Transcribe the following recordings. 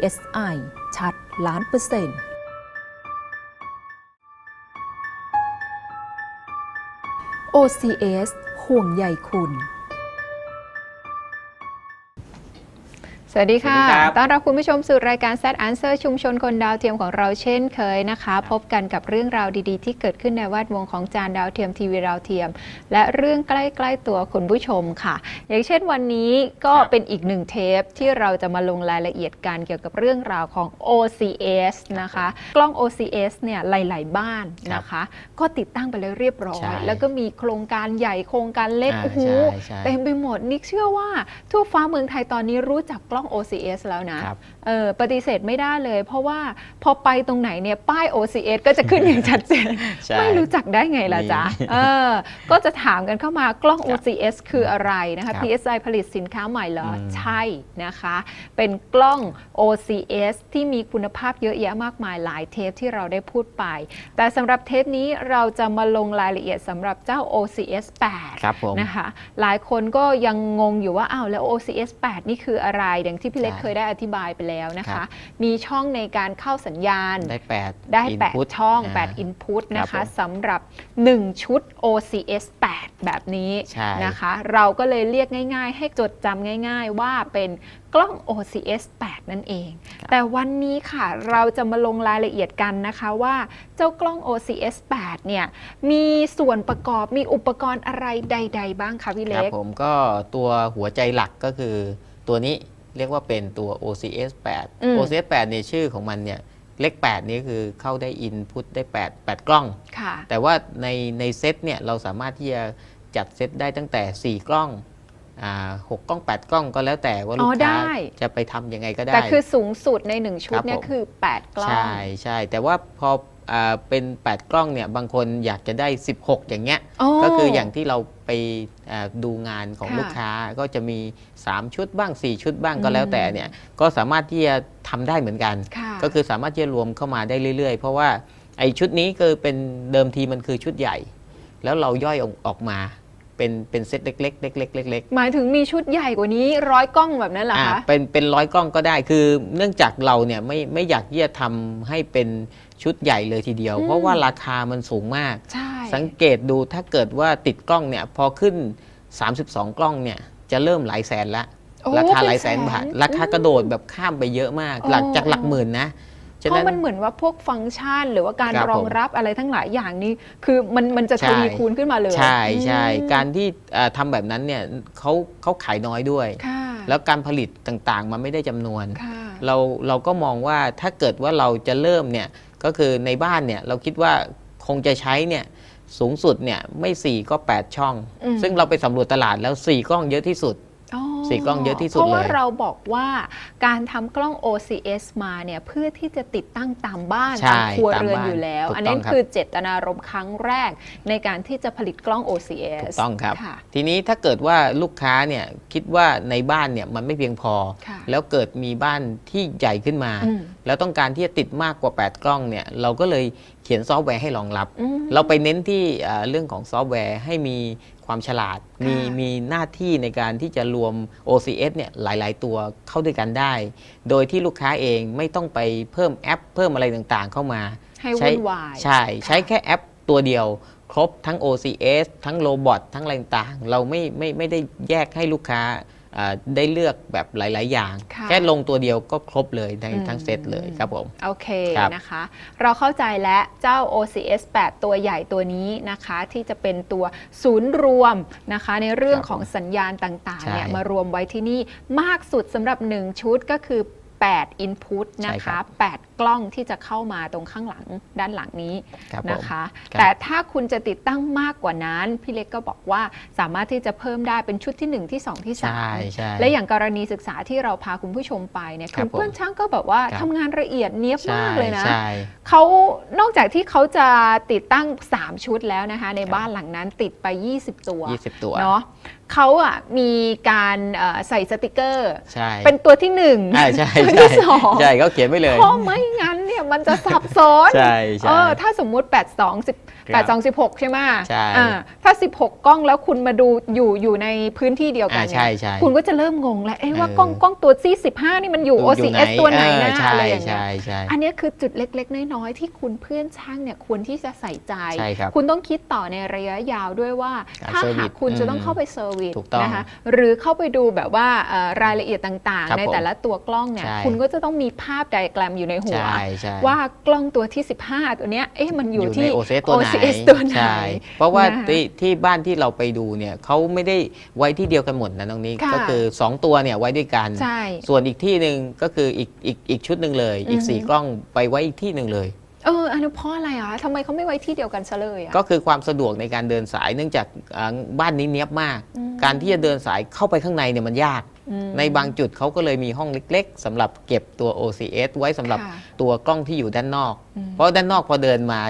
PSI ชัดล้านเปอร์เซ็นต์ OCS ห่วงใยคุณ สวัสดีค่ะสวัสดีครับต้อนรับคุณผู้ชมสู่รายการ Set Answer ชุมชนคนดาวเทียมของเราเช่นเคยนะคะ พบกันกับเรื่องราวดีๆ ที่เกิดขึ้นในแวดวงของจานดาวเทียมทีวีดาวเทียม และเรื่องใกล้ๆตัวคุณผู้ชมค่ะ อย่างเช่นวันนี้ก็ครับเป็นอีกหนึ่งเทปที่เราจะมาลงรายละเอียดกันเกี่ยวกับเรื่องราวของ OCS นะคะ กล้อง OCS เนี่ยหลาย ๆ บ้านนะคะ ก็ติดตั้งไปแล้วเรียบร้อใช่ยแล้วก็มีโครงการใหญ่โครงการเล็กอ่าโอ้โหใช่ใช่เต็มไปหมดนิกเชื่อว่าทั่วฟ้าเมืองไทยตอนนี้รู้จักกล้อง OCS แล้วนะ ครับ เออปฏิเสธไม่ได้เลย เพราะว่าพอไปตรงไหนเนี่ยป้าย OCS ก็จะขึ้นอย่างชัดเจน ใช่ ไม่รู้จักได้ไงล่ะจ๊ะนี่เออ ก็จะถามกันเข้ามากล้องครับ OCS คืออะไรนะคะครับ PSI ผลิตสินค้าใหม่เหรอ อืม ใช่นะคะ เป็นกล้อง OCS ที่มีคุณภาพเยอะแยะมากมายหลายเทปที่เราได้พูดไป แต่สำหรับเทปนี้เราจะมาลงรายละเอียดสำหรับเจ้า OCS 8 ครับผม นะคะหลายคนก็ยังงงอยู่ว่าอ้าวแล้ว OCS 8 นี่คืออะไรอย่างที่พี่เล็กใช่เคยได้อธิบายไปแล้วนะครัคะบมีช่องในการเข้าสัญญาณได้แปดได้ input 8ช่องา8 Input นะครัคะบผมสำหรับ 1 ชุด OCS 8 แบบนี้ใช่นะคะ เราก็เลยเรียกง่าย ๆ ให้จดจำง่าย ๆ ว่าเป็นกล้อง OCS 8 นั่นเอง แต่วันนี้ค่ะเราจะมาลงรายละเอียดกันนะคะว่าเจ้ากล้อง OCS 8 เนี่ย มีส่วนประกอบมีอุปกรณ์อะไรใด ๆ บ้างคะพี่คเล็รับกผมก็ตัวหัวใจหลักก็คือตัวนี้ เรียกว่าเป็นตัว OCS อืม8 OCS 8เนี่ยชื่อของมันเนี่ยเลข8นี้คือเข้าได้ input ได้ 8 8 กล้องค่ะแต่ว่าในในเซตเนี่ยเราสามารถที่จะจัดเซตได้ตั้งแต่ 4 กล้องอ่าหกกล้อง 8 กล้องก็แล้วแต่ว่าลูอ๋กอค้าได้จะไปทำยังไงก็ได้ แต่คือสูงสุดใน 1 ชุดครับเนี่ยผมคือ 8 กล้อง ใช่ใช่แต่ว่าพอ อ่าเป็น 8 กล้องเนี่ยบางคนอยากจะได้ 16 อย่างเงี้ยก็คืออย่างที่เราไปอ่าดูงานของค่ะลูกค้าก็จะมี 3 ชุดบ้าง 4 ชุดบ้างก็อืมแล้วแต่เนี่ยก็สามารถที่จะทำได้เหมือนกัน ค่ะ ก็คือสามารถที่จะรวมเข้ามาได้เรื่อยๆ เพราะว่าไอ้ชุดนี้คือเป็นเดิมทีมันคือชุดใหญ่ แล้วเราย่อยออกออกมาเป็นเป็นเซตเล็กๆเล็กๆเล็กๆหมายถึงมีชุดใหญ่กว่านี้ร้อยกล้องแบบนั้นเหรออ่าคะ เป็นเป็นร้อยกล้องก็ได้คือเนื่องจากเราเนี่ยไม่ไม่อยากที่จะทำให้เป็น ชุดใหญ่เลยทีเดียวอืมเพราะว่าราคามันสูงมาก ใช่ สังเกตดูถ้าเกิดว่าติดกล้องเนี่ยพอขึ้น 32 กล้องเนี่ยจะเริ่มหลายแสนละโอ้ราคาหลายเป็แสนบาทราคากระโดดแบบข้ามไปเยอะมาก หลักโอ้ จากหลักหมื่นนะฉะเพนั้น ราะมันเหมือนว่าพวกฟังก์ชัน หรือว่าการครับรองผมรับอะไรทั้งหลายอย่างนี้ คือมันมันจะใช่ ทวีคูณขึ้นมาเลยใช่ใช่อืมการที่เอ่อทำแบบนั้นเนี่ยเขาเขาขายน้อยด้วย ค่ะแล้วการผลิตต่างๆ มันไม่ได้จำนวน ค่ะ เราเราก็มองว่าถ้าเกิดว่าเราจะเริ่มเนี่ย ก็คือในบ้านเนี่ยเราคิดว่าคงจะใช้เนี่ยสูงสุดเนี่ยไม่ 4 ก็ 8 ช่องอืมซึ่งเราไปสำรวจตลาดแล้ว 4 กล้องเยอะที่สุดอ๋อ สีกล้องเยอะที่สุดเพราะว่าเลยเราบอกว่าการทำกล้อง OCS มาเนี่ยเพื่อที่จะติดตั้งตามบ้านใช่ตามครัวตามเรือนบ้านอยู่แล้วถูกอันนี้ต้องครับคือเจตนารมณ์ครั้งแรกในการที่จะผลิตกล้อง OCS ถูกต้องครับค่ะทีนี้ถ้าเกิดว่าลูกค้าเนี่ยคิดว่าในบ้านเนี่ยมันไม่เพียงพอค่ะแล้วเกิดมีบ้านที่ใหญ่ขึ้นมาอืมแล้วต้องการที่จะติดมากกว่า 8 กล้องเนี่ยเราก็เลยเขียนซอฟต์แวร์ให้รองรับอืมเราไปเน้นที่เอ่อเรื่องของซอฟต์แวร์ให้มี ความฉลาด มีค่ะมีหน้าที่ในการที่จะรวม OCS เนี่ยหลาย ๆ ตัวเข้าด้วยกันได้ โดยที่ลูกค้าเองไม่ต้องไปเพิ่มแอป เพิ่มอะไรต่างๆ เข้ามาให้ใช้วุ่นวายใช่ใช้แค่แอปตัวเดียว ครบทั้ง OCS ทั้งโรบอททั้งอะไรต่างๆเราไม่ไม่ไม่ได้แยกให้ลูกค้าเอ่อ ได้เลือกแบบหลาย ๆ อย่าง ค่ะ แค่ลงตัวเดียวก็ครบเลยในอืมทั้งเซตเลยครับผม โอเคครับ นะคะ เราเข้าใจแล้วเจ้า OCS 8 ตัวใหญ่ตัวนี้นะคะ ที่จะเป็นตัวศูนย์รวมนะคะ ในเรื่องครับของสัญญาณต่างๆใช่เนี่ยมารวมไว้ที่นี่มากสุดสำหรับ 1 ชุดก็คือ 8 Input นะใช่ครัคะ บ8 กล้องที่จะเข้ามาตรงข้างหลังด้านหลังนี้ครับผมนะคะ ครับ แต่ถ้าคุณจะติดตั้งมากกว่านั้น พี่เล็กก็บอกว่าสามารถที่จะเพิ่มได้เป็นชุดที่1ที่2ที่ใช่ใช่3และอย่างกรณีศึกษาที่เราพาคุณผู้ชมไปเนี่ยครัคืบอเพื่อนช่างก็แบบว่าครับ ทำงานละเอียดเนียบใช่มากเลยนะ ใช่ เขานอกจากที่เขาจะติดตั้ง 3 ชุดแล้วนะคะ ในบ้านหลังนั้นติดไป 20 ตัว20ตัว เนาะเขาอะมีการเอ่อใส่สติกเกอร์ ใช่เป็นตัวที่หนึ่งอ่าใช่ตัวใช่ที่สองใช่เขาเขียนไว้เลยเพราะไม่งั้นเนี่ยมันจะสับซ้อนใช่ใช่ เออถ้าสมมุติ 8 2 10 8 2 16 ใช่ไหมใช่อ่าถ้า 16 กล้องแล้วคุณมาดูอยู่อยู่ในพื้นที่เดียวกัอ่านเนี่ใช่ยใช่คุณก็จะเริ่มงงแล้วเอ๊ะว่าเออ กล้องกล้องตัวซี่15 นี่มันอยู่ OCS ตัวไหนนะเออใช่อะไรอย่างเงี้ยใช่ใช่ อันเนี้ยคือจุดเล็กๆ น้อยๆ ที่คุณเพื่อนช่างเนี่ยควรที่จะใส่ใจ ใช่ครับคุณต้องคิดต่อในระยะยาวด้วยว่า การถ้าเซอร์วิหาสกคุณจะต้องอืมเข้าไปเซอร์วิสถูกต้องนะคะหรือเข้าไปดูแบบว่าเอ่อรายละเอียดต่างครับๆ ในผมแต่ละตัวกล้องเนี่ยใช่คุณก็จะต้องมีภาพไดอะแกรมอยู่ในหัวใช่ใช่ว่ากล้องตัวที่ 15 ตัวเนี้ยเอ๊ะมันอยู่ที่ใน OCS ตัวไหน OCS ตัวไหน ใช่ เพราะว่านะคะที่ที่บ้านที่เราไปดูเนี่ยเขาไม่ได้ไว้ที่เดียวกันหมดนะน้องนี้ค่ะก็คือ 2 ตัวเนี่ยไว้ด้วยกัน ใช่ส่วนอีกที่หนึ่งก็คืออีกอีกอีกชุดหนึ่งเลย อีกอือฮึ สี่กล้องไปไว้อีกที่หนึ่งเลย เอออันนี้นเพราะอะไรอะทำไมเขาไม่ไว้ที่เดียวกันซะเลยอะก็คือความสะดวกในการเดินสายเนื่องจากอ่าบ้านนี้เนี้ยบมาก อืมการที่จะเดินสายเข้าไปข้างในเนี่ยมันยากอืม ในบางจุดเขาก็เลยมีห้องเล็ก ๆสำหรับเก็บตัว OCS ไว้สำหรับค่ะตัวกล้องที่อยู่ด้านนอก อืมเพราะด้านนอกพอเดินมา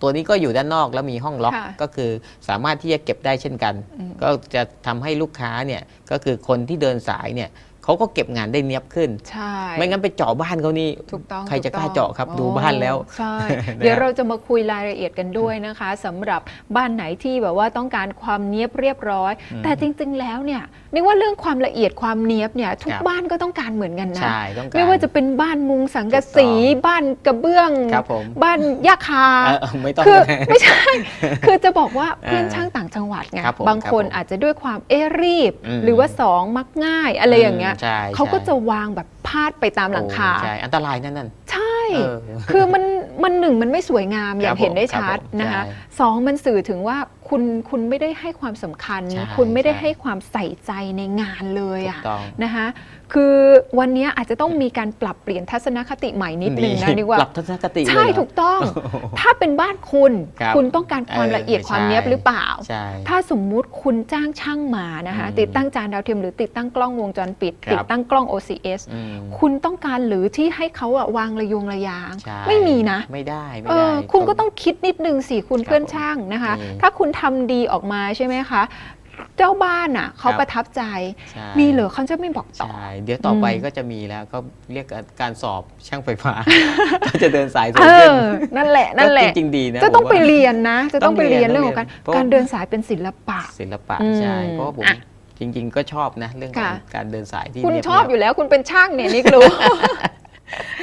ตัวนี้ก็อยู่ด้านนอกแล้วมีห้องล็อกค่ะก็คือสามารถที่จะเก็บได้เช่นกัน อืม ก็จะทำให้ลูกค้าเนี่ยก็คือคนที่เดินสายเนี่ยเขาก็เก็บงานได้เนียบขึ้น ใช่ไม่งั้นไปเจาะบ้านเขานี่ ถูกต้องใครจะถูกล้าต้องเจาะครับอ๋อดูบ้านแล้วใช่ นะครับ เดี๋ยวเราจะมาคุยรายละเอียดกันด้วยนะคะสำหรับบ้านไหนที่แบบว่าต้องการความเนียบเรียบร้อยอืมแต่จริงๆแล้วเนี่ย นึกว่าเรื่องความละเอียดความเนียบเนี่ยทุกครับบ้านก็ต้องการเหมือนกันนะใช่ต้องการไม่ว่าจะเป็นบ้านมุงสังกะสีถูกต้องบ้านกระเบื้องครับผมบ้านยาคาเออไม่ต้องคือนะไม่ใช่ คือจะบอกว่าอ่าเพื่อนช่างต่างจังหวัดไงครับผมบางคนครับผมอาจจะด้วยความเอะรีบอืมหรือว่าสองมักง่ายอะไรอย่างเงี้ยใช่เขาก็ใช่จะวางแบบพาดไปตามหลังคาโอ้ใช่อันตรายนั่นนั่นใช่เออคือมันมันหนึ่งมันไม่สวยงามอย่างผมเห็นได้ครับชัดผมนะคะใช่สองมันสื่อถึงว่า คุณคุณไม่ได้ให้ความสำคัญ ใช่คุณไม่ได้ใช่ ให้ความใส่ใจในงานเลยถูอะกต้อง นะคะคือวันนี้อาจจะต้องมีการปรับเปลี่ยนทัศนคติใหม่นิดนึงนะนี่ว่า ปรับทัศนคติใช่เลยเหรอ ถูกต้อง ถ้าเป็นบ้านคุณ ครับคุณต้องการความเออละเอียดความใช่เนี้ยบหรือเปล่า ใช่ ถ้าสมมุติคุณจ้างช่างมานะคะ อืมติดตั้งจานดาวเทียมหรือติดตั้งกล้องวงจรปิด ครับ ติดตั้งกล้อง OCS อืมคุณต้องการหรือที่ให้เขาอะวางระยงระยาง ใช่ไม่มีนะ ไม่ได้ ไม่เอได้ อคุณก็ต้องคิดนิดนึงสิคุณครับเพื่อนช่างนะคะอืมถ้าคุณทำดีออกมาใช่ไหมคะ เจ้าบ้านอะเขาครับประทับใจ ใช่ มีเหรอเขาจะไม่บอกต่อ ใช่เดี๋ยวต่อไปอืม ก็จะมีแล้วก็เรียกการสอบช่างไฟฟ้า ก็จะเดินสายสูเองขึ้นอนั่นแหละนั่นแหละ ก็จริงๆดีนะจะต้องผมไปว่า เรียนนะ จะต้องไปเรียนต้องเรียนเรื่องของการเพราะ การเดินสายเป็นศิลปะ ศิลปะอืมใช่เพราะว่าผมอะจริง ๆ ก็ชอบนะ เรื่องการค่ะ การเดินสายที่คุณเรียบชอบอยู่แล้วคุณเป็นช่างเนี่ยนิกรู้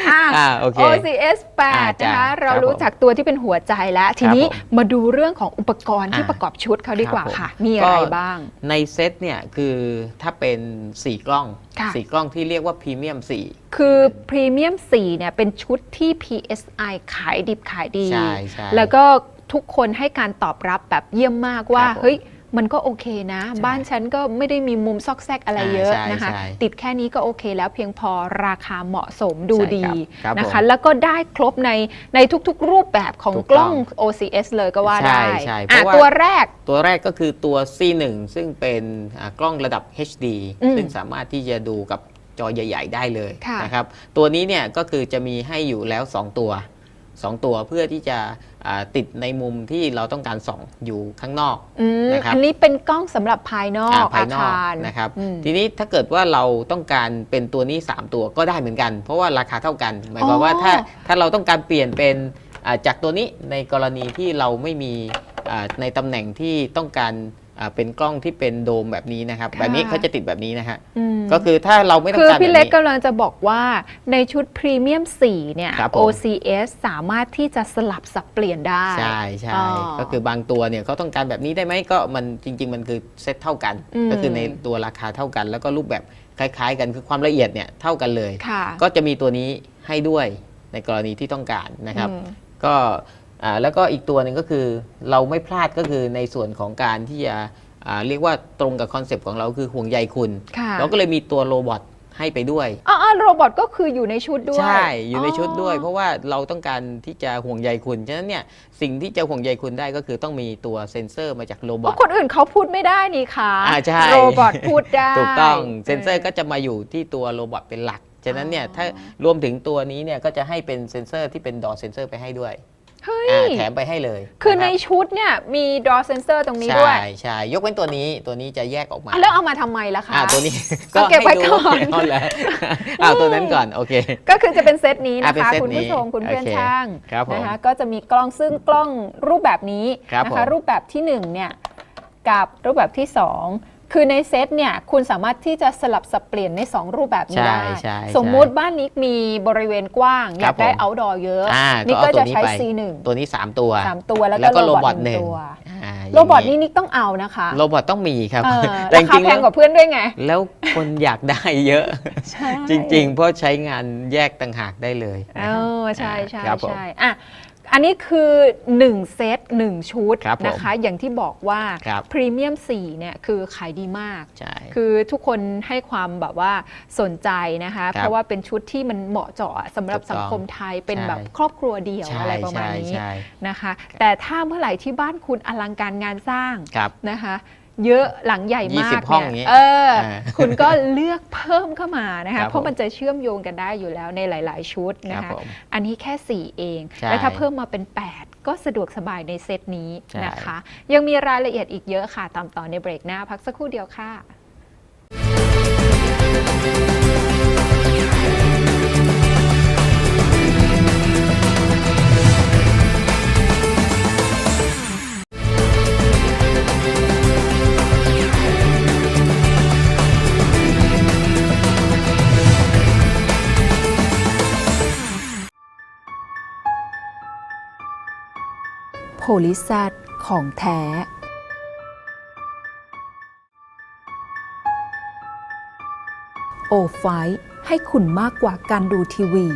อะ อ่าโอเค OCS อ่า8จ้ะนะคะเราครับรู้จักตัวที่เป็นหัวใจแล้ว ทีนี้ผมมาดูเรื่องของอุปกรณ์ที่อ่าประกอบชุดเขาดีกว่าครับผม ค่ะ มีอะไรก็บ้าง ในเซตเนี่ยคือถ้าเป็น 4 กล้อง ค่ะ 4 กล้องที่เรียกว่าพรีเมียม4คือพรีเมียม4เนี่ยเป็นชุดที่ PSI ขายดิบขายดี ใช่ใช่แล้วก็ทุกคนให้การตอบรับแบบเยี่ยมมากว่า ครับผม เฮ้ย มันก็โอเคนะใช่บ้านฉันก็ไม่ได้มีมุมซอกแซกอะไรอ่าเยอะใช่นะคะใช่ติดแค่นี้ก็โอเคแล้วเพียงพอราคาเหมาะสมดูใช่ดีครับครับนะคะผมแล้วก็ได้ครบในในทุกๆ รูปแบบของถูกกล้องต้อง OCS เลยก็ว่าใช่ได้ใช่เพอะราะว่าตัวแรกตัวแรกก็คือตัว C1 ซึ่งเป็นอ่ากล้องระดับ HD อืมซึ่งสามารถที่จะดูกับจอใหญ่ ๆ ได้เลยค่ะนะครับ ตัวนี้เนี่ยก็คือจะมีให้อยู่แล้ว 2 ตัว 2 ตัวเพื่อที่จะอ่าติดในมุมที่เราต้องการส่องอยู่ข้างนอกอืมนะครับอันนี้เป็นกล้องสำหรับภายนอกอ่าภายนอกคารนะครับอืมทีนี้ถ้าเกิดว่าเราต้องการเป็นตัวนี้ 3 ตัวก็ได้เหมือนกัน เพราะว่าราคาเท่ากัน หมายความว่าอ๋อถ้าถ้าเราต้องการเปลี่ยนเป็นอ่าจากตัวนี้ในกรณีที่เราไม่มีอ่าในตำแหน่งที่ต้องการอ่า เป็นกล้องที่เป็นโดมแบบนี้นะครับค่ะแบบนี้เขาจะติดแบบนี้นะฮะอืมก็คือถ้าเราไม่ต้อคืงอการแบพี่บเล็กนี้กำลังจะบอกว่าในชุดพรีเมียม4เนี่ยครับผม OCS สามารถที่จะสลับสับเปลี่ยนได้ ใช่ใช่อ๋อก็คือบางตัวเนี่ยเขาต้องการแบบนี้ได้ไหมก็มันจริง ๆ มันคือเซตเท่ากันอืมก็คือในตัวราคาเท่ากัน แล้วก็รูปแบบคล้ายๆ กันคือความละเอียดเนี่ยเท่ากันเลยค่ะก็จะมีตัวนี้ให้ด้วยในกรณีที่ต้องการนะครับอืมก็ อ่าแล้วก็อีกตัวหนึ่งก็คือเราไม่พลาดก็คือในส่วนของการที่จะอ่าเรียกว่าตรงกับคอนเซปต์ของเราคือห่วงใยคุณ ค่ะ เราก็เลยมีตัวโรบอทให้ไปด้วยอ๋อโรบอทก็คืออยู่ในชุดด้วยใช่ อยู่ในชุดด้วย เพราะว่าเราต้องการที่จะห่วงใยคุณ ฉะนั้นเนี่ยสิ่งที่จะห่วงใยคุณได้ก็คือต้องมีตัวเซ็นเซอร์มาจากโรบเพอท ราะคนอื่นเขาพูดไม่ได้นี่ค่ะอ่าใช่ โรบอทพูดได้ถูกต้องเซ็นเซอร์ก็จะมาอยู่ที่ตัวโรบอทเป็นหลัก ฉะนั้นเนี่ยอ๋อถ้ารวมถึงตัวนี้เนี่ยก็จะให้เป็นเซ็นเซอร์ที่เป็นดอเซ็นเซอร์ไปให้ด้วย เฮ้ย อ่าแถมไปให้เลยคือในนะรับชุดเนี่ยมี draw sensor ตรงนี้ใช่ด้วยใช่ยกเว้นตัวนี้ตัวนี้จะแยกออกมาอะแล้วเอามาทำไมล่ะคะ อ่าตัวนี้เอาเก็บไว้ให้ดูก่อน เอาเลยเอาตัวนั้นก่อนโอเค ก็คือจะเป็นเซตนี้อะนะเป็นคะ เซตคุณผู้ชมนี้คุณเพื่อนโอเคช่างครับผมนะคะก็จะมีกล้องซึ่งกล้องรูปแบบนี้ครับนะคะผมรูปแบบที่หนึ่งเนี่ยกับรูปแบบที่สอง คือในเซตเนี่ยคุณสามารถที่จะสลับสับเปลี่ยนใน 2 รูปแบบนี้ใช่ได้ใช่สมมุติบ้านนี้มีบริเวณกว้าง อยากได้ผม outdoor เยอะอ่านี่ก็ก็เอาตัวจะนี้ใช้ไป C1 ตัวนี้ 3 ตัวสามตัวแล้วแล้วก็ก็โรโรบบออททหหนึ่นึ่งงตัวอ่าโรบอทย่างนี่นิกต้องเอานะคะโรบอทต้องมีครับเออแต่ราจคาริงๆแพแล้งวกว่าเพื่อนด้วยไงแล้วคนอยากได้เยอะ ใช่ จริง ๆ เพราะใช้งานแยกต่างหากได้เลยเอนะครับ อใช่ใช่ครับผม ใช่อะ อันนี้คือ 1 เซต1 ชุดครับผมนะคะ อย่างที่บอกว่าครับพรีเมียม4เนี่ยคือขายดีมาก ใช่คือทุกคนให้ความแบบว่าสนใจนะคะครับเพราะว่าเป็นชุดที่มันเหมาะเจาะสำหรับถูกต้สัองงคมไทยเป็นใช่ แบบครอบครัวเดี่ยวใช่อะไรประมาณใช่นี้ใช่นะคะ แต่ถ้าเมื่อไหร่ที่บ้านคุณอลังการงานสร้างครับ นะคะ เยอะหลังใหญ่มาก20ห้องอย่างงี้เอออ่าคุณก็เลือกเพิ่มเข้ามานะครัคะบเพราะมันจะเชื่อมโยงกันได้อยู่แล้วในหลาย ๆ ชุดคนะรับคะผมอันนี้แค่ 4 เองใช่แล้วถ้าเพิ่มมาเป็น 8 ก็สะดวกสบายในเซตนี้ใช่นะคะ ยังมีรายละเอียดอีกเยอะค่ะตามต่อในเบรกหน้า พักสักครู่เดียวค่ะ ลิซัตของแท้โอไฟให้คุณมากกว่าการดูทีวี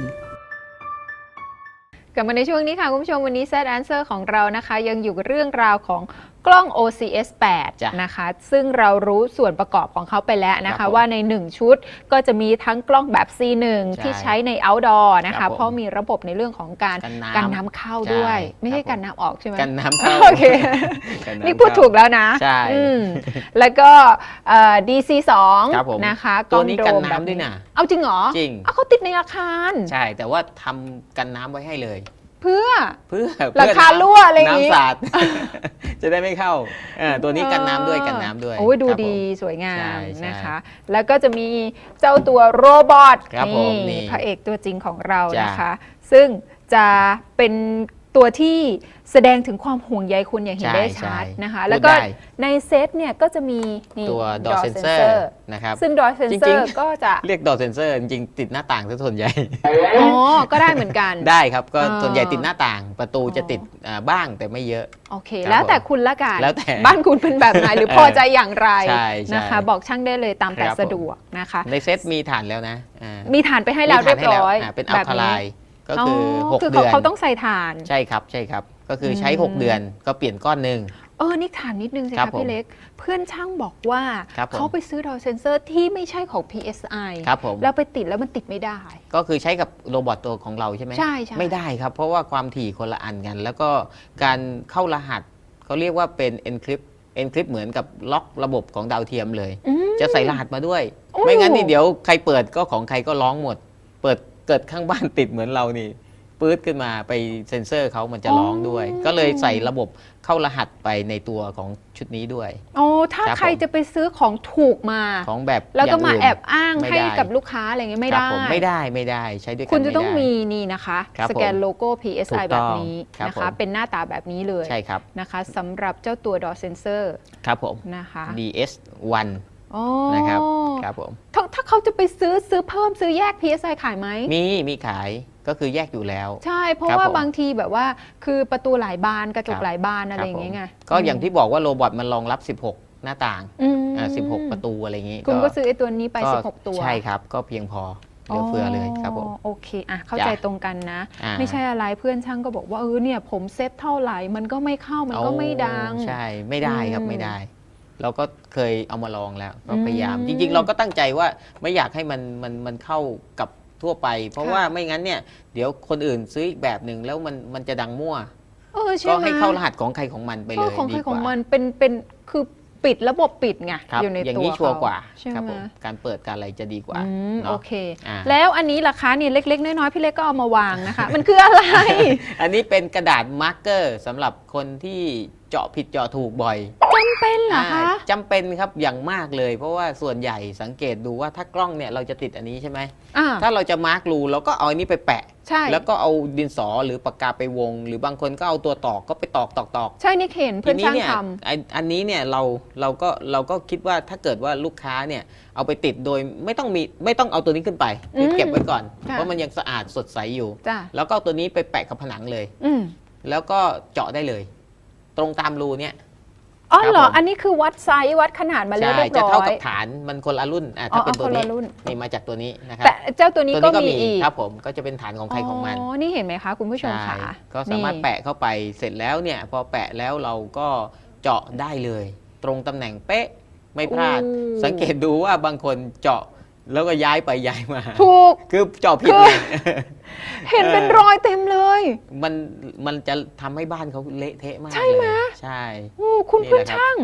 กลับมาในช่วงนี้ค่ะ คุณผู้ชมวันนี้แซดแอนเซอร์ของเรานะคะ ยังอยู่กับเรื่องราวของ กล้อง OCS จ้ะ8 นะคะ ซึ่งเรารู้ส่วนประกอบของเขาไปแล้วนะครัคะ บผมว่าใน 1 ชุดก็จะมีทั้งกล้องแบบ C1 ใช่ที่ใช้ใน outdoor นะครัคะ บผมเพราะมีระบบในเรื่องของการกันน้ำกันน้ำเข้าด้วย ใช่ไม่ใช่ครับผม กันน้ำออกใช่ไหม กันน้ำเข้าโอเค กันำนี่พูดถูกแล้วนะใช่ อืมแล้วก็เอ่อ DC2 ครับผมนะคะกตัล้วองนี้โดกันมน้ำแบบด้วยนะ เอาจริงเหรอจริง เอาเขาติดในอาคาร ใช่แต่ว่าทำกันน้ำไว้ให้เลย เพื่อ เพื่อหลังคาเพื่น้ำรั่วอะไรอย่างงี้ น้ำสาด จะได้ไม่เข้าเออตัวนี้กันน้ำด้วยกันน้ำด้วยโอ้ยดูครับผม ดีสวยงาใช่มใช่นะคะ แล้วก็จะมีเจ้าตัวโรบอทครับผมนี่พระเอกตัวจริงของเราจ้ะนะคะ ซึ่งจะเป็น ตัวที่แสดงถึงความห่วงใยคุณอย่างเห็นใช่ได้ชัดใช่นะคะพูดแล้วก็ได้ในเซตเนี่ยก็จะมีนี่ตัวดอ Door เซนเซอ Sensor ร์นะครับซึ่งดอเซนจเซริองร์ๆก็จะเรียกดอเซนเซอร์จริงๆติดหน้าต่างซะส่วนใหญ่อ๋อก็ได้เหมือนกันได้ครับก็อ่าส่วนใหญ่ติดหน้าต่างประตูจะอ๋อติดอ่าบ้างแต่ไม่เยอะโอเคครับแล้วแต่ผมคุณละกันแล้วแต่บ้านคุณเป็นแบบไหนหรือพอใจอย่างไรใช่ใช่นะคะ บอกช่างได้เลยตามแต่ครับผมสะดวกนะคะ ในเซตมีฐานแล้วนะอ่ามีฐานไปให้แล้วมีเรีฐายนบร้อยให้แล้วาเป็นอัลแบบคาไลนี้น์ ก็คืออ6 คือเดือน เขาต้องใส่ฐาน ใช่ครับใช่ครับ ก็คือใช้ อืม 6 เดือนก็เปลี่ยนก้อนหนึ่ง เออนี่ถามนิดนึงสิครัคะบผมพี่เล็ก เพื่อนช่างบอกว่าครับผม เขาไปซื้อดอเซนเซอร์ที่ไม่ใช่ของ PSI ครับผม แล้วไปติดแล้วมันติดไม่ได้ ก็คือใช้กับโรบอทตัวของเราใช่ไหมใช่ใช่ ไม่ได้ครับ เพราะว่าความถี่คนละอันกัน แล้วก็การเข้ารหัสเขาเรียกว่าเป็น encrypt encrypt เหมือนกับล็อกระบบของดาวเทียมเลย อืม จะใส่รหัสมาด้วย โอ้ ไม่งั้นนี่เดี๋ยวใครเปิดก็ของใครก็ร้องหมด เปิด เกิดข้างบ้านติดเหมือนเรานี่ปื๊ดขึ้นมาไปเซ็นเซอร์เขามันจะร้องด้วย ก็เลยใส่ระบบเข้ารหัสไปในตัวของชุดนี้ด้วยโอ้ถ้าครับใครผม จะไปซื้อของถูกมา ของแบบแล้วก็ย่งมาอื่น แอบอ้างไม่ให้ได้ กับลูกค้าอะไรเงี้ยไม่ครับได้ ผมไม่ได้ไม่ได้ใช้ด้วยกันคุณจะต้องไได้ มีนี่นะคะ ครับสแกนผมโลโก้ PSI ถูกแบต้บองนี้ครับนะคะผมเป็นหน้าตาแบบนี้เลยใช่ครับ นะคะสำหรับเจ้าตัวดอเซนเซอร์ครับผม นะคะ DS1 อ๋อ นะครับครับผมถ้าถ้าเขาจะไปซื้อซื้อเพิ่มซื้อแยก PSI ขายไหมมีมีขายก็คือแยกอยู่แล้ว ใช่ เพราะครับว่าผมบางทีแบบว่าคือประตูหลายบานกระจกครับหลายบานอะไรคบอย่างเงี้ยไงผมก็อย่างที่บอกว่าโรบอทมันรองรับ 16 หน้าต่างอืมอ่า16ประตูอะไรอย่างงี้คุณก็ซื้อไอ้ตัวนี้ไปก็16 ตัว ใช่ครับ ก็เพียงพอเหลือเฟือเลยครับผมโอเคอะเข้าจ้ะใจตรงกันนะอ่าไม่ใช่อะไรเพื่อนช่างก็บอกว่าเออเนี่ยผมเซ็ตเท่าไหร่มันก็ไม่เข้ามันก็ไม่ดังโอ้ใช่ไม่ได้ครับอืมไม่ได้ เราก็เคยเอามาลองแล้วก็อืมพยายาม จริง ๆ เราก็ตั้งใจว่าไม่อยากให้มันมันมันเข้ากับทั่วไป เพราะค่ะว่าไม่งั้นเนี่ยเดี๋ยวคนอื่นซื้ออีกแบบหนึ่งแล้วมันมันจะดังมั่วเออใช่ก็ไหมให้เข้ารหัสของใครของมันไปเอเลอยของใครดีกของว่ามันเป็นเป็นคือปิดระบบปิดไงครับอยู่ในอย่างตัวนี้ชัวร์เขกว่าใช่ครับไหผมมการเปิดการอะไรจะดีกว่าอืมเนาะโอเคอ่าแล้วอันนี้ราคาเนี่ยเล็ก ๆ น้อยๆพี่เล็กก็เอามาวางนะคะ มันคืออะไร อันนี้เป็นกระดาษมาร์กเกอร์สำหรับคนที่ เจาะผิดเจาะถูกบ่อยจำเป็นเหรอคะอ่าจำเป็นครับอย่างมากเลย เพราะว่าส่วนใหญ่สังเกตดูว่าถ้ากล้องเนี่ยเราจะติดอันนี้ใช่ไหมอ่า ถ้าเราจะมาร์กรูเราก็เอาอันนี้ไปแปะ ใช่ แล้วก็เอาดินสอหรือปากกาไปวง หรือบางคนก็เอาตัวตอกก็ไปตอกตอกตอก ใช่นี่เห็นเพื่อนช่างเนี่ยทไอ้อันนี้เนี่ยเราเราก็เราก็คิดว่าถ้าเกิดว่าลูกค้าเนี่ยเอาไปติดโดยไม่ต้องมีไม่ต้องเอาตัวนี้ขึ้นไปคือเก็บไว้ก่อน เพราะมันยังสะอาดสดใสอยู่ำจ้ะแล้วก็เอาตัวนี้ไปแปะกับผนังเลย อืม แล้วก็เจาะได้เลย ตรงตามรูเนี่ย อ๋อเหรอ ครับผม อันนี้คือวัดไซส์วัดขนาดมาแล้วใช่เรียบจะร้เท่าอยกับฐานมันคนละรุ่นอะอ๋อถ้าเป็นตัวนี้คนละรุ่น นี่มาจากตัวนี้นะครับแต่เจ้าตัวนี้ตัวก็นี้ก็มีมีอีกครับผมก็จะเป็นฐานของใครของมัน อ๋อ นี่เห็นไหมคะคุณผู้ชมใช่ค่ะก็สามารถนี่แปะเข้าไปเสร็จแล้วเนี่ย พอแปะแล้วเราก็เจาะได้เลย ตรงตำแหน่งเป๊ะไม่พลาดโอ้สังเกตดูว่าบางคนเจาะ แล้วก็ย้ายไปย้ายมา ถูก คือเจาะผิดคือไงเห็นเป็นรอยเต็มเลย มันมันจะทำให้บ้านเขาเละเทะมากใช่ไหม เลยใช่ โอ้คุณนี่เพื่อนแหละครับ ช่าง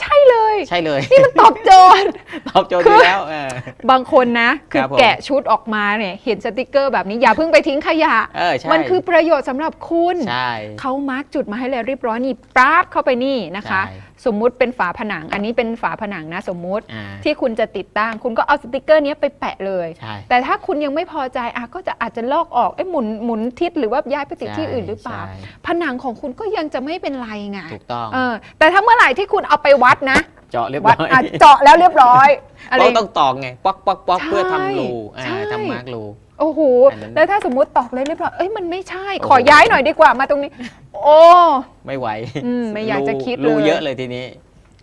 ใช่เลย ใช่เลยนี่มันตอบโจทย์ ตอบโจทย์ดีแล้วเออ บางคนนะ คือครับผม แกะชุดออกมาเนี่ย เห็นสติกเกอร์แบบนี้อย่าเพิ่งไปทิ้งขยะ เออใช่มันคือประโยชน์สำหรับคุณ ใช่ เขามาร์กจุดมาให้แล้วเรียบร้อยนี่ปราบเข้าไปนี่นะคะ ใช่ สมมุติเป็นฝาผนัง อันนี้เป็นฝาผนังนะสมมุติอ่า ที่คุณจะติดตั้ง คุณก็เอาสติกเกอร์เนี้ยไปแปะเลย ใช่ แต่ถ้าคุณยังไม่พอใจอะก็จะอาจจะลอกออกเอ้ยหมุนหมุนทิศหรือว่าย้ายไปติดที่อื่นหรือเปล่า ใช่ผนังของคุณก็ยังจะไม่เป็นไรไงถูกต้อง เออแต่ถ้าเมื่อไหร่ที่คุณเอาไปวัดนะเจาะเรียบวัดร้อยอะเจาะแล้วเรียบร้อยอะไรเราต้องตอกไงป๊อกป๊อกป๊อกใช่เพื่อทำรูอ่าใช่ ทำมาร์กรู โอ้โหอันนั้น แล้วถ้าสมมติตอกเลยเรียบร้อยเอ้ยมันไม่ใช่โอ้โหขอย้ายหน่อยดีกว่ามาตรงนี้ โอ้ ไม่ไหวอืมไม่อยากจะคิดรูเลยเยอะเลยทีนี้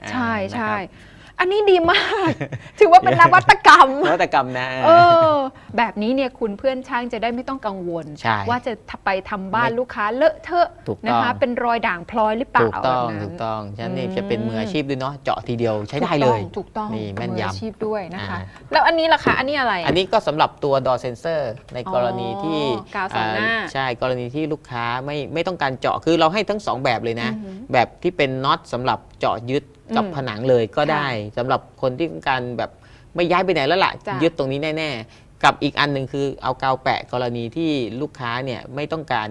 อ่าใช่ใช่นะครับ อันนี้ดีมาก ถือว่าเป็นนวัตกรรม นวัตกรรมนะเออ แบบนี้เนี่ยคุณเพื่อนช่างจะได้ไม่ต้องกังวล ใช่ว่าจะไปทำบ้านไม่ลูกค้าเลอะเทอะถูกต้อง นะคะเป็นรอยด่างพลอยหรือเปล่าถูกต้องแบบนั้น ถูกต้องฉะนันนี่อืมจะเป็นมืออาชีพด้วยเนาะเจาะทีเดียวใช้ได้เลย ถูกต้องนี่ถูกต้องแม่นยำออาชีพด้วยนะคะ อ่า แล้วอันนี้ล่ะคะอันนี้อะไร อันนี้ก็สำหรับตัวดอเซนเซอร์ในกรณีที่อ๋อกาวสองหน้าใช่กรณีที่ลูกค้าไม่ไม่ต้องการเจาะคือเราให้ทั้งสองแบบเลยนะ อือหือ แบบที่เป็นน็อตสำหรับเจาะยึด กับอืมผนังเลยก็ค่ะได้สำหรับคนที่ต้องการแบบไม่ย้ายไปไหนแล้วล่ะจ้ะยึดตรงนี้แน่ๆกับอีกอันหนึ่งคือเอากาวแปะกรณีที่ลูกค้าเนี่ยไม่ต้องการ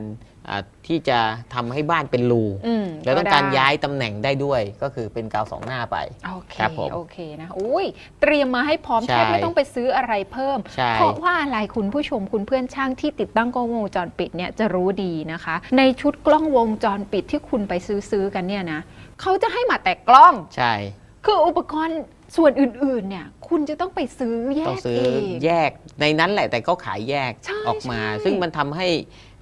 อ่าที่จะทำให้บ้านเป็นรูอืมแล้วต้องการได้ย้ายตำแหน่งได้ด้วย ก็คือเป็นกาวสองหน้าไปโอเคครับผมโอเคนะอุ้ยเตรียมมาให้พร้อมใช่แทบไม่ต้องไปซื้ออะไรเพิ่มใช่เพราะว่าอะไรคุณผู้ชมคุณเพื่อนช่างที่ติดตั้งกล้องวงจรปิดเนี่ยจะรู้ดีนะคะ ในชุดกล้องวงจรปิดที่คุณไปซื้อซื้อกันเนี่ยนะ เขาจะให้มาแต่กล้อง ใช่ คืออุปกรณ์ส่วนอื่นๆเนี่ย คุณจะต้องไปซื้อแยต้องกซื้อเอง แยกในนั้นแหละแต่ก็ขายแยกใช่ออกมา ใช่ ซึ่งมันทำให้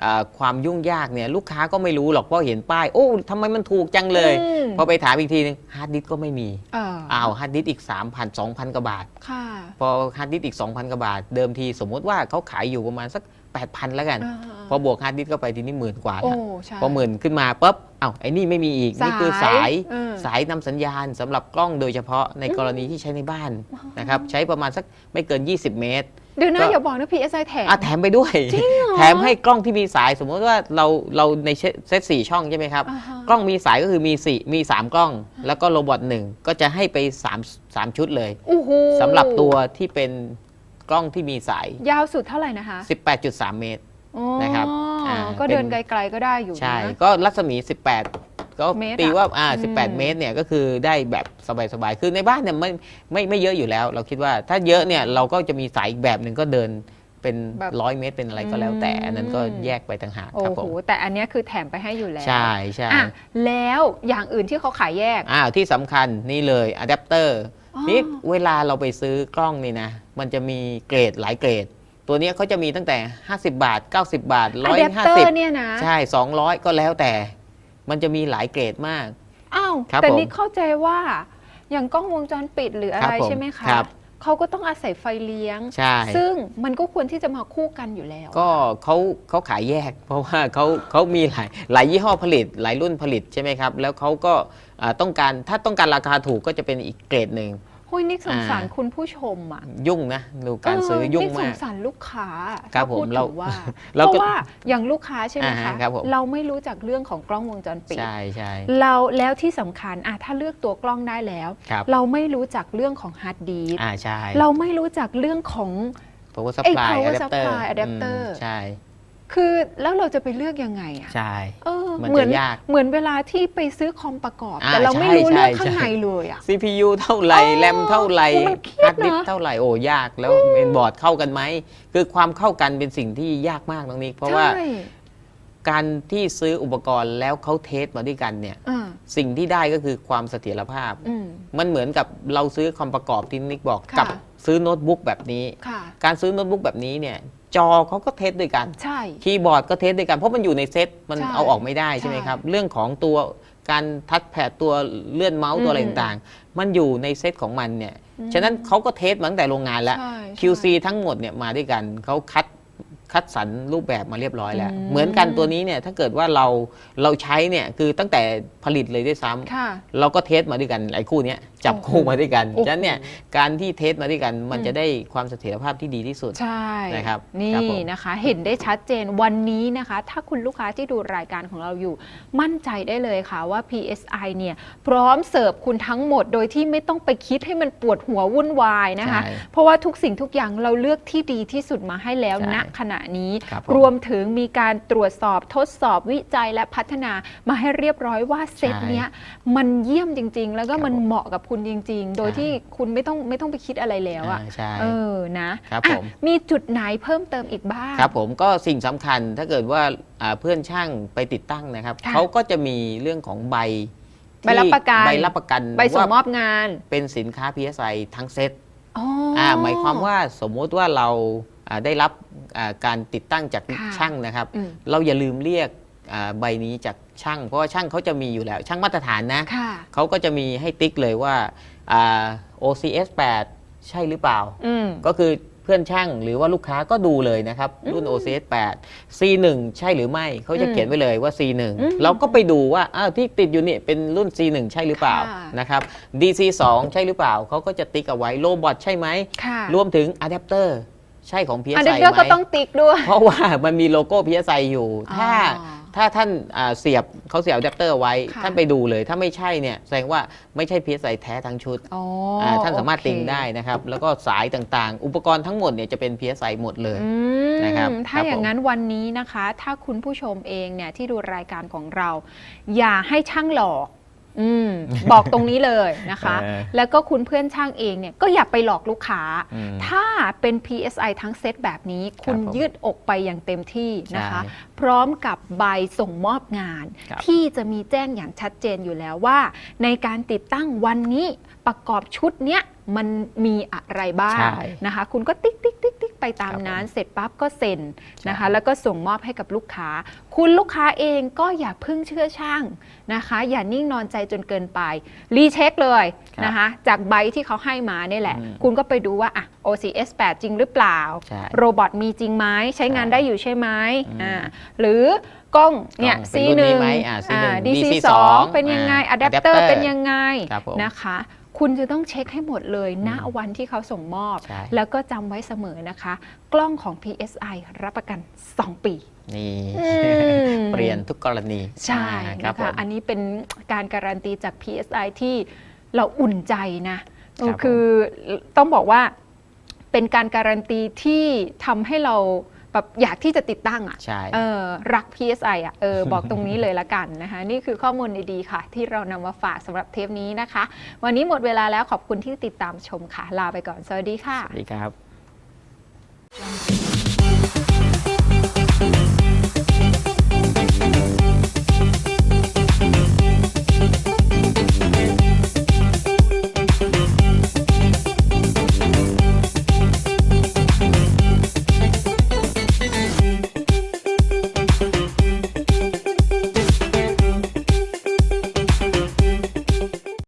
อ่าความยุ่งยากเนี่ยลูกค้าก็ไม่รู้หรอกเพราะเห็นป้าย โอ้ทำไมมันถูกจังเลย อืมพอไปถามอีกทีนึงฮาร์ดดิสก์ก็ไม่มีเอออ้าวฮาร์ดดิสก์อีก 3,000 2,000กว่าบาท ค่ะ พอฮาร์ดดิสก์อีก 2,000กว่าบาท เดิมทีสมมติว่าเขาขายอยู่ประมาณสัก 8,000แล้วกัน พอบวกฮาร์ดดิสก์เข้าไปทีนี้หมื่นกว่าโอ้แล้วใช่พอหมื่นขึ้นมาปุ๊บอ้าวไอ้นี่ไม่มีอีก นี่คือสายเออสายนำสัญญาณสำหรับกล้องโดยเฉพาะในกรณีที่ใช้ในบ้านนะครับใช้ประมาณสักไม่เกิน 20 เมตรเดี๋ยวนะก็อย่าบอกนะ PSI แถมอะแถมไปด้วยจริงเหรอแถมให้กล้องที่มีสายสมมติว่าเราเราในเซตเซตสี่ช่องใช่ไหมครับอ่าฮะกล้องมีสายก็คือมีสี่มีสามกล้อง แล้วก็โรบอทหนึ่งก็จะให้ไปสามสามชุดเลยโอ้โหสำหรับตัวที่เป็น กล้องที่มีสาย ยาวสุดเท่าไหร่นะคะ 18.3 เมตรอ๋อนะครับอ่าก็เดินเป็นไกลๆก็ได้อยู่นะ ใช่ ก็รัศมี 18 ก็เมตรตีว่าอ่าอืม 18 เมตรเนี่ยก็คือได้แบบสบายๆ คือในบ้านเนี่ยไม่ไม่ไม่เยอะอยู่แล้ว เราคิดว่าถ้าเยอะเนี่ยเราก็จะมีสายอีกแบบหนึ่งก็เดินเป็นร้อยเมตรเป็นอะไรก็แล้วแต่อันนั้นก็แยกไปต่างหากโอ้ครับผโหมแต่อันเนี้ยคือแถมไปให้อยู่แล้วใช่ใช่ อะแล้วอย่างอื่นที่เขาขายแยกอ้าวที่สำคัญนี่เลยอะแดปเตอร์อ๋อ นี่เวลาเราไปซื้อกล้องนี่นะ มันจะมีเกรดหลายเกรด ตัวเนี้ยเขาจะมีตั้งแต่ 50 บาท 90 บาทอะแดปเตอร์เนี่ยนะ150ใช่ 200 ก็แล้วแต่ มันจะมีหลายเกรดมาก อ้าว ครับแต่ผมนี่เข้าใจว่าอย่างกล้องวงจรปิดหรืออะครัไรบผมใช่ไหมคะครับ เขาก็ต้องอาศัยไฟเลี้ยง ใช่ ซึ่งมันก็ควรที่จะมาคู่กันอยู่แล้ว ก็เขาเขาขายแยก เพราะว่าเขาเขามีหลายหลายยี่ห้อผลิตหลายรุ่นผลิตใช่ไหมครับ แล้วเขาก็อ่า ต้องการถ้าต้องการราคาถูกก็จะเป็นอีกเกรดหนึ่งโหอ้ยนิกสงสารอ่าคุณผู้ชมอะยุ่งนะดูการซื้อยุ่งเนิกสมากงสารลูกค้าครับถ้าพูดผมเราถึงว่าเราเพก็ราะว่าอย่างลูกค้าใช่ไหมอ่าคะฮะครับผมเราไม่รู้จักเรื่องของกล้องวงจรปิดใช่ใช่เราแล้วที่สำคัญอะถ้าเลือกตัวกล้องได้แล้วครับเราไม่รู้จักเรื่องของฮาร์ดดีสอ่าใช่เราไม่รู้จักเรื่องของ power ไอ้ supply power adapter supply adapter อืมใช่ คือแล้วเราจะไปเลือกยังไงอะใช่ เออมันเหมืจะนยาก เหมือนเวลาที่ไปซื้อคอมประกอบ อ่าแต่เราไม่ใช่รู้เรื่องใช่ ข้างใช่ในเลยอะ CPU เท่าไหร่อ๋อแรมเท่าไหร่โอ้มันเครียดฮาร์ดดิสนะก์เท่าไหร่โอ้ยากแล้วเมนบอร์ดเข้ากันไหมคือความเข้ากันเป็นสิ่งที่ยากมากน้องนิกเพราะว่าใช่การที่ซื้ออุปกรณ์แล้วเขาเทสมาด้วยกันเนี่ยอ่าสิ่งที่ได้ก็คือความเสถียรภาพ อืม มันเหมือนกับเราซื้อคอมประกอบที่นิกบอกค่ะ กับซื้อโน้ตบุ๊กแบบนี้ ค่ะ การซื้อโน้ตบุ๊กแบบนี้เนี่ย จอเขาก็เทสด้วยกันใช่ คีย์บอร์ดก็เทสด้วยกันเพราะมันอยู่ในเซ็ตมันใช่เอาออกไม่ได้ใช่ไหมใช่ครับ เรื่องของตัวการทัชแพดตัวเลื่อนเมาส์ตัวอะไรอืมต่างๆ มันอยู่ในเซ็ตของมันเนี่ย อืมฉะนั้นเขาก็เทสมาตั้งแต่โรงงานแล้ว ใช่ QC ทั้งหมดเนี่ยมาด้วยกันเขาคัด คัดสรรรูปแบบมาเรียบร้อยแล้วอืมเหมือนกันตัวนี้เนี่ยถ้าเกิดว่าเราเราใช้เนี่ยคือตั้งแต่ผลิตเลยด้วยซ้ำค่ะเราก็เทสมาด้วยกันไอ้คู่เนี้ยจับโอ้โหคู่มาด้วยกันโอ้โหฉะนั้นเนี่ยการที่เทสมาด้วยกันมันอืมจะได้ความเสถียรภาพที่ดีที่สุดใช่นะครับนี่ครับผมนะคะเห็นได้ชัดเจนวันนี้นะคะ ถ้าคุณลูกค้าที่ดูรายการของเราอยู่ มั่นใจได้เลยค่ะว่า PSI เนี่ยพร้อมเสิร์ฟคุณทั้งหมด โดยที่ไม่ต้องไปคิดให้มันปวดหัววุ่นวายนะคะใช่เพราะว่าทุกสิ่งทุกอย่างเราเลือกที่ดีที่สุดมาให้แล้วใช่ณขณะนี้ ครับผมรวมถึงมีการตรวจสอบทดสอบวิจัยและพัฒนามาให้เรียบร้อยว่าเซตเนี้ยมันเยี่ยมจริง ๆ แล้วก็ครับมันผมเหมาะกับคุณจริง ๆ โดยใช่ ที่คุณไม่ต้องไม่ต้องไปคิดอะไรแล้วอะอ่าใช่ เออนะครับผมอะมีจุดไหนเพิ่มเติมอีกบ้าง ครับผมก็สิ่งสำคัญถ้าเกิดว่าอ่าเพื่อนช่างไปติดตั้งนะครับค่ะเขาก็จะมีเรื่องของใบใบรับประกัน ใบรับประกันใบส่งมว่าอบงานเป็นสินค้า PSI ทั้งเซ็ตอ๋ออ อ่าหมายความว่าสมมุติว่าเราอ่า ได้รับอ่าการติดตั้งจากค่ะช่างนะครับอืมเราอย่าลืมเรียกอ่าใบนี้จากช่าง เพราะว่าช่างเขาจะมีอยู่แล้วช่างมาตรฐานนะค่ะเขาก็จะมีให้ติ๊กเลยว่าอ่า OCS 8 ใช่หรือเปล่าอืมก็คือเพื่อนช่างหรือว่าลูกค้าก็ดูเลยนะครับ รุ่น OCS 8 C1 ใช่หรือไม่เขาจะอืมเขียนไว้เลยว่า C1 อืมเราก็ไปดูว่าอ้าวที่ติดอยู่นี่เป็นรุ่น C1 ใช่หรือเปล่าค่ะนะครับ DC2 ใช่หรือเปล่าเขาก็จะติ๊กเอาไว้โรบอทใช่ไหมค่ะรวมถึงอะแดปเตอร์ ใช่ของอัน PSI นี้ไหม ก็ต้องติ๊กด้วย เพราะว่ามันมีโลโก้ PSI อยู่ถ้าอ๋อถ้าท่านอ่าเสียบเขาเสียบอะแดปเตอร์ไว้ ค่ะ ท่านไปดูเลย ถ้าไม่ใช่เนี่ยแสดงว่าไม่ใช่ PSI แท้ทั้งชุดอ๋อาท่านสามารถโอเคติงได้นะครับ แล้วก็สายต่างๆ อุปกรณ์ทั้งหมดเนี่ยจะเป็น PSI หมดเลย อืมนะครับถ้าครับอย่างนั้นวันนี้นะคะ ถ้าคุณผู้ชมเองเนี่ยที่ดูรายการของเรา อย่าให้ช่างหลอก อืมบอกตรงนี้เลยนะคะ เออแล้วก็คุณเพื่อนช่างเองเนี่ยก็อย่าไปหลอกลูกค้า อืมถ้าเป็น PSI ทั้งเซตแบบนี้ คุณผมยืดอกไปอย่างเต็มที่นะคะ ใช่พร้อมกับใบส่งมอบงาน ครับที่จะมีแจ้งอย่างชัดเจนอยู่แล้วว่า ในการติดตั้งวันนี้ประกอบชุดเนี้ยมันมีอะไรบ้างใช่ นะคะ คุณก็ติ๊กติ๊กติ๊กติ๊ก ไปตามครับผมนั้นเสร็จปั๊บก็เซ็นนะคะใช่แล้วก็ส่งมอบให้กับลูกค้า คุณลูกค้าเองก็อย่าเพึ่งเชื่อช่างนะคะ อย่านิ่งนอนใจจนเกินไป รีเช็คเลยนะคะ จากใบที่เขาให้มาเนี่ยแหละอืมคุณก็ไปดูว่าอะ OCS 8 จริงหรือเปล่าใช่โรบอทมีจริงไหมใช้งานใช่ได้อยู่ใช่ไหมอืมอ่าหรือกล้องเนี่ยกล้องเป็นรุ่นนี้ C1 ไหมอ่า C1 อ่า DC2 DC2 เป็นยังไงอ่าอะแดปเตอ adapter ร์เป็นยังไงครับผมนะคะ คุณจะต้องเช็คให้หมดเลยณวันที่เขาส่งมอบ ใช่ แล้วก็จำไว้เสมอนะคะ กล้องของ PSI รับประกัน 2 ปี นี่ อืม เปลี่ยนทุกกรณีใช่อ่าครับนะผคะม อันนี้เป็นการการันตีจาก PSI ที่เราอุ่นใจนะเออครับผม คือต้องบอกว่าเป็นการการันตีที่ทำให้เรา แบบอยากที่จะติดตั้งอะใช่ เออรัก PSI อะเออบอกตรงนี้เลยละกันนะคะ นี่คือข้อมูลดีๆค่ะ ที่เรานำมาฝากสำหรับเทปนี้นะคะ วันนี้หมดเวลาแล้วขอบคุณที่ติดตามชมค่ะ ลาไปก่อน สวัสดีค่ะ สวัสดีครับ